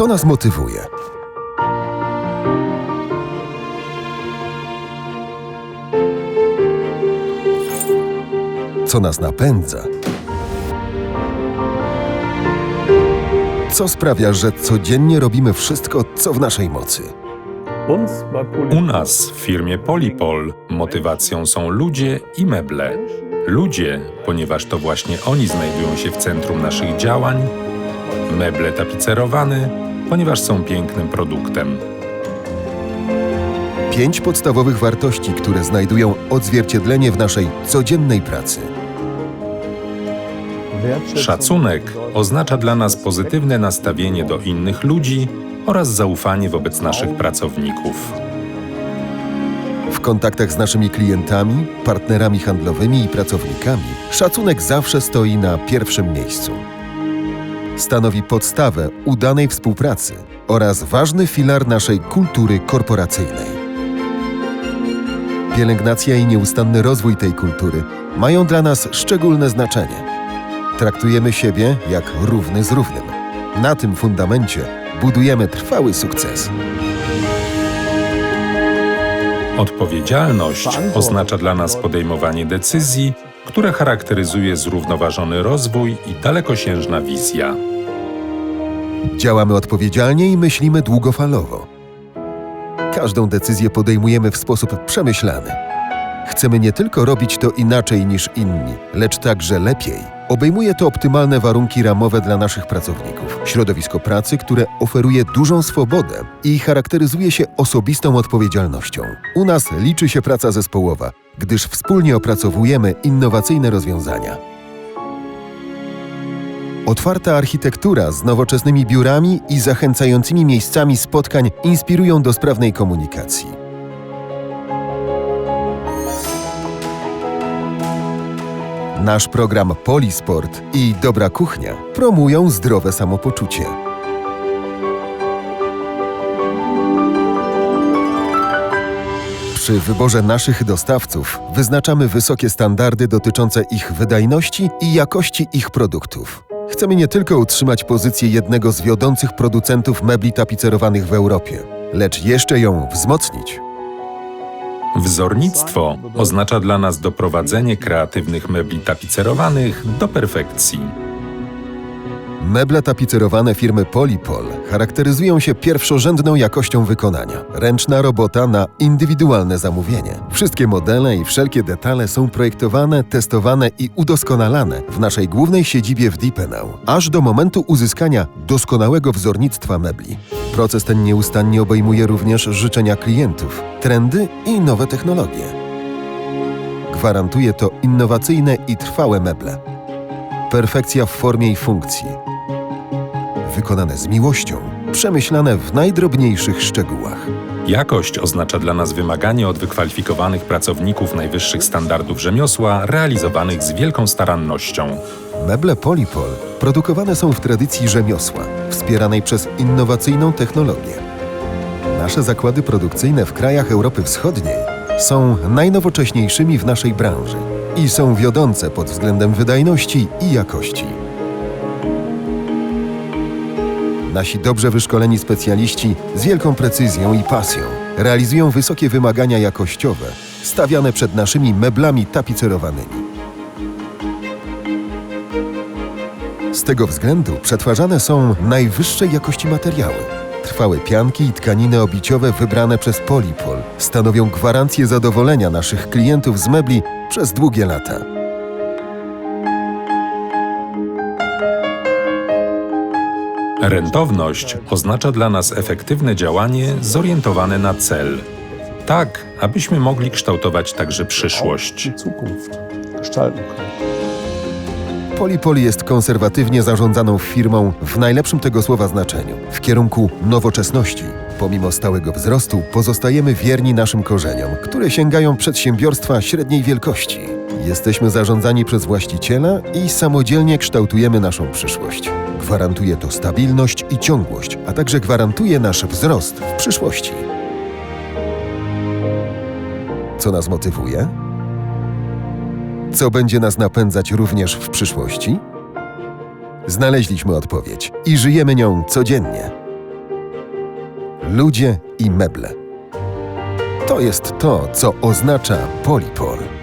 Co nas motywuje? Co nas napędza? Co sprawia, że codziennie robimy wszystko, co w naszej mocy? U nas w firmie Polipol motywacją są ludzie i meble. Ludzie, ponieważ to właśnie oni znajdują się w centrum naszych działań, meble tapicerowane, ponieważ są pięknym produktem. Pięć podstawowych wartości, które znajdują odzwierciedlenie w naszej codziennej pracy. Szacunek oznacza dla nas pozytywne nastawienie do innych ludzi oraz zaufanie wobec naszych pracowników. W kontaktach z naszymi klientami, partnerami handlowymi i pracownikami szacunek zawsze stoi na pierwszym miejscu. Stanowi podstawę udanej współpracy oraz ważny filar naszej kultury korporacyjnej. Pielęgnacja i nieustanny rozwój tej kultury mają dla nas szczególne znaczenie. Traktujemy siebie jak równy z równym. Na tym fundamencie budujemy trwały sukces. Odpowiedzialność oznacza dla nas podejmowanie decyzji, które charakteryzuje zrównoważony rozwój i dalekosiężna wizja. Działamy odpowiedzialnie i myślimy długofalowo. Każdą decyzję podejmujemy w sposób przemyślany. Chcemy nie tylko robić to inaczej niż inni, lecz także lepiej. Obejmuje to optymalne warunki ramowe dla naszych pracowników, środowisko pracy, które oferuje dużą swobodę i charakteryzuje się osobistą odpowiedzialnością. U nas liczy się praca zespołowa, gdyż wspólnie opracowujemy innowacyjne rozwiązania. Otwarta architektura z nowoczesnymi biurami i zachęcającymi miejscami spotkań inspirują do sprawnej komunikacji. Nasz program Polisport i Dobra Kuchnia promują zdrowe samopoczucie. Przy wyborze naszych dostawców wyznaczamy wysokie standardy dotyczące ich wydajności i jakości ich produktów. Chcemy nie tylko utrzymać pozycję jednego z wiodących producentów mebli tapicerowanych w Europie, lecz jeszcze ją wzmocnić. Wzornictwo oznacza dla nas doprowadzenie kreatywnych mebli tapicerowanych do perfekcji. Meble tapicerowane firmy Polipol charakteryzują się pierwszorzędną jakością wykonania. Ręczna robota na indywidualne zamówienie. Wszystkie modele i wszelkie detale są projektowane, testowane i udoskonalane w naszej głównej siedzibie w Dippenau, aż do momentu uzyskania doskonałego wzornictwa mebli. Proces ten nieustannie obejmuje również życzenia klientów, trendy i nowe technologie. Gwarantuje to innowacyjne i trwałe meble. Perfekcja w formie i funkcji, wykonane z miłością, przemyślane w najdrobniejszych szczegółach. Jakość oznacza dla nas wymaganie od wykwalifikowanych pracowników najwyższych standardów rzemiosła, realizowanych z wielką starannością. Meble Polipol produkowane są w tradycji rzemiosła, wspieranej przez innowacyjną technologię. Nasze zakłady produkcyjne w krajach Europy Wschodniej są najnowocześniejszymi w naszej branży i są wiodące pod względem wydajności i jakości. Nasi dobrze wyszkoleni specjaliści z wielką precyzją i pasją realizują wysokie wymagania jakościowe stawiane przed naszymi meblami tapicerowanymi. Z tego względu przetwarzane są najwyższej jakości materiały. Trwałe pianki i tkaniny obiciowe wybrane przez Polipol stanowią gwarancję zadowolenia naszych klientów z mebli przez długie lata. Rentowność oznacza dla nas efektywne działanie zorientowane na cel, tak abyśmy mogli kształtować także przyszłość. Die Zukunft gestalten können. Polipol jest konserwatywnie zarządzaną firmą w najlepszym tego słowa znaczeniu, w kierunku nowoczesności. Pomimo stałego wzrostu pozostajemy wierni naszym korzeniom, które sięgają przedsiębiorstwa średniej wielkości. Jesteśmy zarządzani przez właściciela i samodzielnie kształtujemy naszą przyszłość. Gwarantuje to stabilność i ciągłość, a także gwarantuje nasz wzrost w przyszłości. Co nas motywuje? Co będzie nas napędzać również w przyszłości? Znaleźliśmy odpowiedź i żyjemy nią codziennie. ludzie i meble. To jest to, co oznacza Polipol.